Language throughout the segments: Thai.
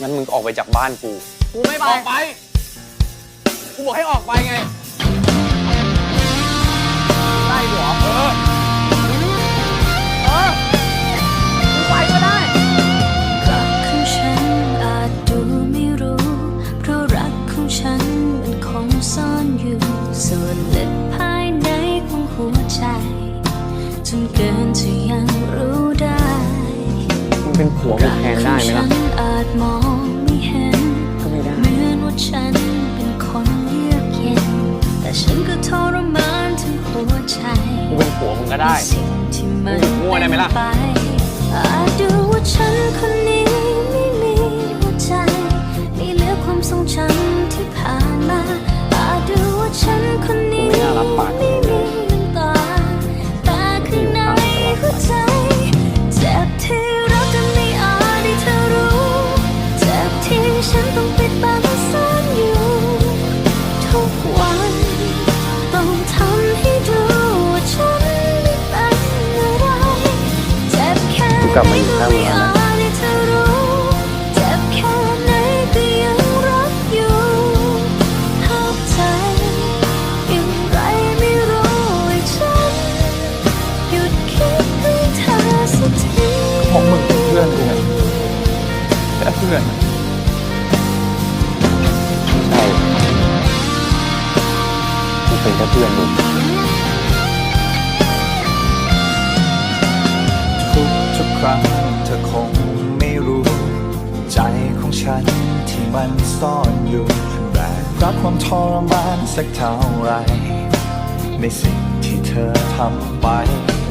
งั้นมึงออกไปจากบ้านกู กูไม่ไปออกไป กูบอกให้ออกไปไง ได้เหรอเออ เออ กูไปก็ได้ รักของฉันอาจดูไม่รู้ เพราะรักของฉันมันคงซ่อนอยู่ ส่วนลึกภายในของหัวใจ จนเกินจะยังรู้ได้ มึงเป็นผัวกูแทนได้ไหมล่ะ รักของฉันอาจ มองไม่เห็นก็ไม่ได้เหมือนว่าฉันเป็นคนเยือกเย็น แต่ฉันก็ทรมานทั้งหัวใจกูเป็นผัวมึงก็ได้ สิ่งที่มันมึงมั่วได้ไหมล่ะเป็นไปอาจดูว่าฉันคนนี้ กลับมาอยู่ข้างมึงไม่แล้วนะให้เธอรู้เจ็บแค่ไหนก็ยังรักอยู่ภาพใจอย่างไรไม่รู้ให้ฉันเธอสักทีของมึงเป็นเพื่อนกูไงแค่เพื่อนอะใช่กูเป็นแค่เพื่อนมึง ฉันที่มันซ่อนอยู่แบกรับความทรมานสักเท่าไร ในสิ่งที่เธอทำไป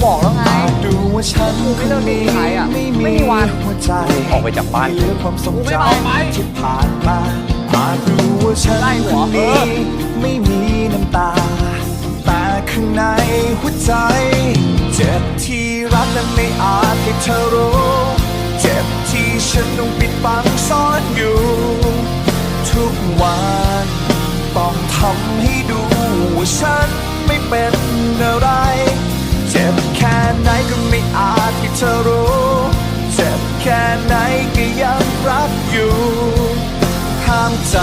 บอกแล้วไง ดูว่าฉันไม่เลิกดูใครอะไม่ไม่มีวันหัวใจออกไปจากบ้านเหลือความทรงจำที่ผ่านมาอาจดูว่าฉันไล่หัควนนี้เออไม่มีน้ำตา แต่ข้างในหัวใจ เจ็บที่รักและไม่อาจให้เธอรู้ ฉันต้องปิดบังซ่อนอยู่ ทุกวันต้องทำให้ดูว่าฉันไม่เป็นอะไร เจ็บแค่ไหนก็ไม่อาจให้เธอรู้ เจ็บแค่ไหนก็ยังรักอยู่ห้ามใจ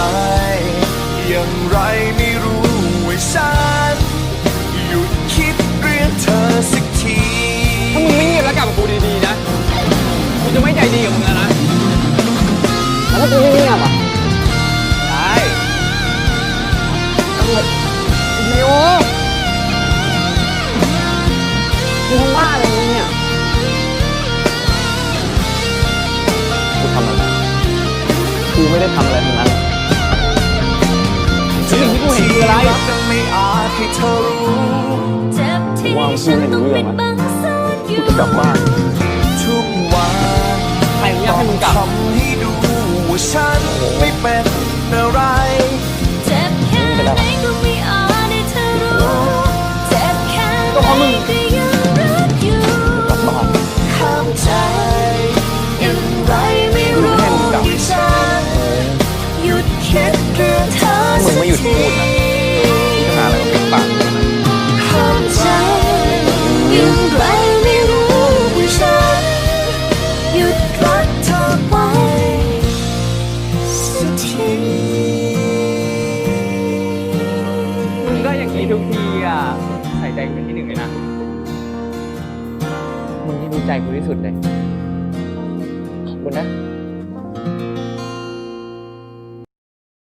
เห็นคืออะไรรักแต่ไม่อาจให้เธอรู้เจ็บที่ฉันต้องปิดบังซ่อนอกูยู่จะกลับบ้านทุกวันใครอนุญาตให้มึงกลับทำให้ดูว่าฉันไม่เป็น เป็นที่หนึ่งเลยนะ มึงนี่รู้ใจกูที่สุดเลยขอบคุณนะ